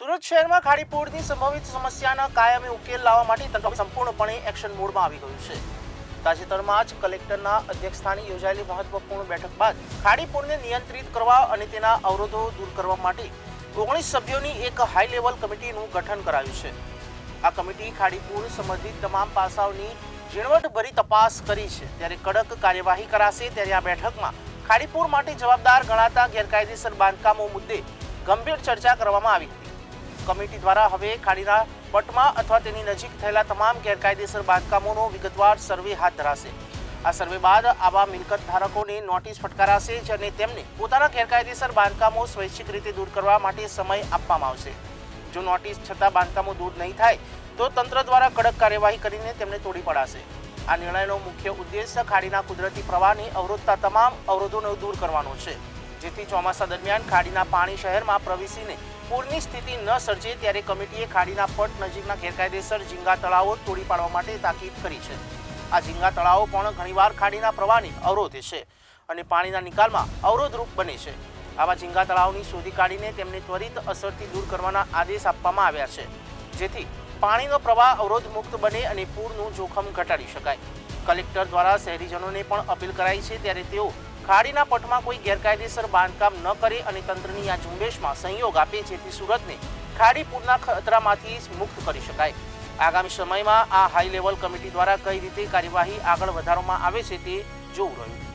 સુરત શહેરમાં ખાડીપુરની સંભવિત સમસ્યાના કાયમી ઉકેલ લાવવા માટે તંત્ર સંપૂર્ણપણે એક્શન મોડમાં આવી ગયું છે. તાજેતરમાં જ કલેક્ટરના અધ્યક્ષસ્થાને યોજાયેલી મહત્વપૂર્ણ બેઠક બાદ ખાડીપુરને નિયંત્રિત કરવા અને તેના અવરોધો દૂર કરવા માટે ઓગણીસ સભ્યોની એક હાઈ લેવલ કમિટીનું ગઠન કરાયું છે. આ કમિટી ખાડીપુર સંબંધિત તમામ પાસાઓની ઝીણવટભરી તપાસ કરી છે. ત્યારે કડક કાર્યવાહી કરાશે ત્યારે આ બેઠકમાં ખાડીપુર માટે જવાબદાર ગણાતા ગેરકાયદેસર બાંધકામો મુદ્દે ગંભીર ચર્ચા કરવામાં આવી. કમિટી દ્વારા હવે ખાડીના પટમાં અથવા તેની નજીક થયેલા તમામ ગેરકાયદેસર બાંધકામોનો વિગતવાર સર્વે હાથ ધરાશે. આ સર્વે બાદ આવા મિલકત ધારકોને નોટિસ ફટકારાશે અને તેમને પોતાના ગેરકાયદેસર બાંધકામો સ્વૈચ્છિક રીતે દૂર કરવા માટે સમય આપવામાં આવશે. જો નોટિસ છતાં બાંધકામો દૂર નહીં થાય, તો તંત્ર દ્વારા કડક કાર્યવાહી કરીને તેમને તોડી પડાશે. આ નિર્ણયનો મુખ્ય ઉદ્દેશ્ય ખાડીના કુદરતી પ્રવાહને અવરોધતા તમામ અવરોધોને દૂર કરવાનો છે. જેથી ચોમાસા દરમિયાન ખાડીના પાણી શહેરમાં પ્રવેશીને પૂરની સ્થિતિ ન સર્જે ત્યારે કમિટીએ ખાડીના પટ નજીકના ગેરકાયદેસર ઝીંગા તળાવો તોડી પાડવા માટે તાકીદ કરી છે. આ ઝીંગા તળાવો પણ ઘણીવાર ખાડીના પ્રવાહને અવરોધે છે અને પાણીના નિકાલમાં અવરોધરૂપ બને છે. આવા ઝીંગા તળાવની શોધી કાઢીને તેમને ત્વરિત અસરથી દૂર કરવાના આદેશ આપવામાં આવ્યા છે. જેથી પાણીનો પ્રવાહ અવરોધ મુક્ત બને અને પૂરનું જોખમ ઘટાડી શકાય. કલેક્ટર દ્વારા શહેરીજનોને પણ અપીલ કરાઈ છે ત્યારે તેઓ ખાડીના પટમાં કોઈ ગેરકાયદેસર બાંધકામ ન કરે અને તંત્રની આ ઝુંબેશમાં સહયોગ આપે જેથી સુરતને ખાડી પૂરના ખતરામાંથી મુક્ત કરી શકાય. આગામી સમયમાં આ હાઈ લેવલ કમિટી દ્વારા કઈ રીતે કાર્યવાહી આગળ વધારવામાં આવે છે તે જોવું રહ્યું.